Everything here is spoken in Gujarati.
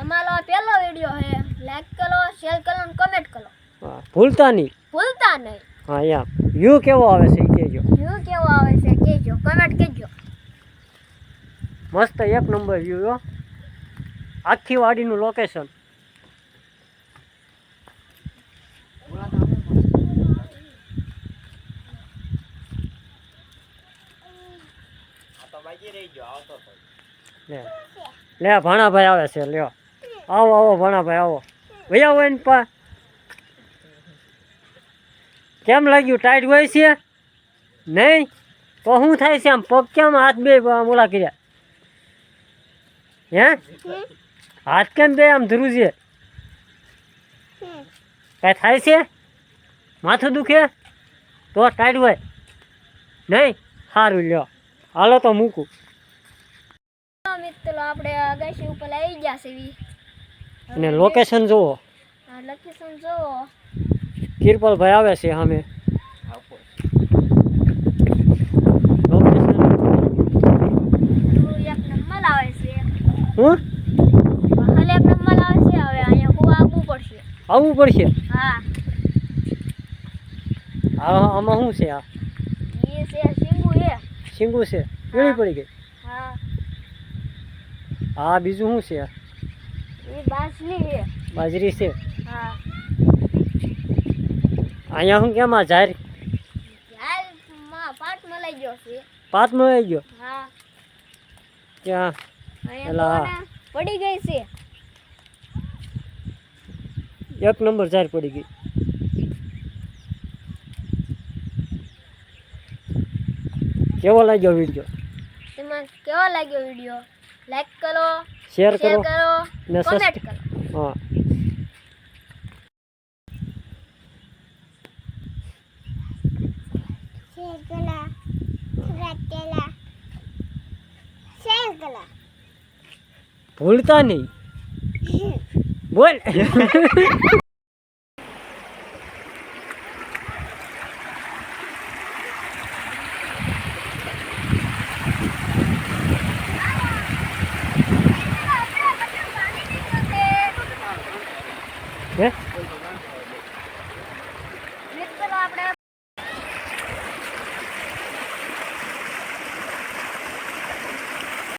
અમારો પહેલો વીડિયો છે. લાઈક કરો શેર કરો અને કમેન્ટ કરો. હા, ભૂલતા નહીં. ભૂલતા નહીં. હા યા. વ્યૂ કેવો આવે છે કેજો વ્યૂ કેવો આવે છે કેજો કમેન્ટ કેજો મસ્ત એક નંબર વ્યૂ હો. આખી વાડીનું લોકેશન લે. લે ભાણાભાઈ આવે છે લ્યો. આવો આવો, ભણાભાઈ, આવો. ભાઈ આવો ને પા. કેમ લાગ્યું? ટાઈટ હોય છે? નહીં? તો શું થાય છે આમ? પગ કેમ હાથ બે ઓલા કર્યા? હે? હાથ કેમ બે આમ ધરું છે કાંઈ થાય છે? માથું દુખે? તો ટાઈટ હોય. નહીં? સારું લ્યો. હાલો તો મૂકું. મિત્રો, આપણે અગાશી ઉપર આવી ગયા છે. અને લોકેશન જુઓ લોકેશન જોવો. કિરપલભાઈ આવે છે સામે. આવવું પડશે. આવવું પડશે? હા. આ આમાં શું છે આ? એ છે સિંગુ છે. પીળી પડી ગઈ. હા. બીજું શું છે એ બાસલી છે બાજરી છે હા અહીંયા શું કેમ આ ઝાર યાર પાટ મલાઈ ગયો છે પાતમાં આવી ગયો હા ત્યાં અહીંયા એલા. તો ને પડી ગઈ છે એક નંબર ઝાર પડી ગઈ કેવો લાગ્યો વીડિયો તમને કેવો લાગ્યો વીડિયો લાઈક કરો શેર શેર કરો ને કમેન્ટ કરો. હા. શેર શેર ભૂલતા નહીં. બોલ. હે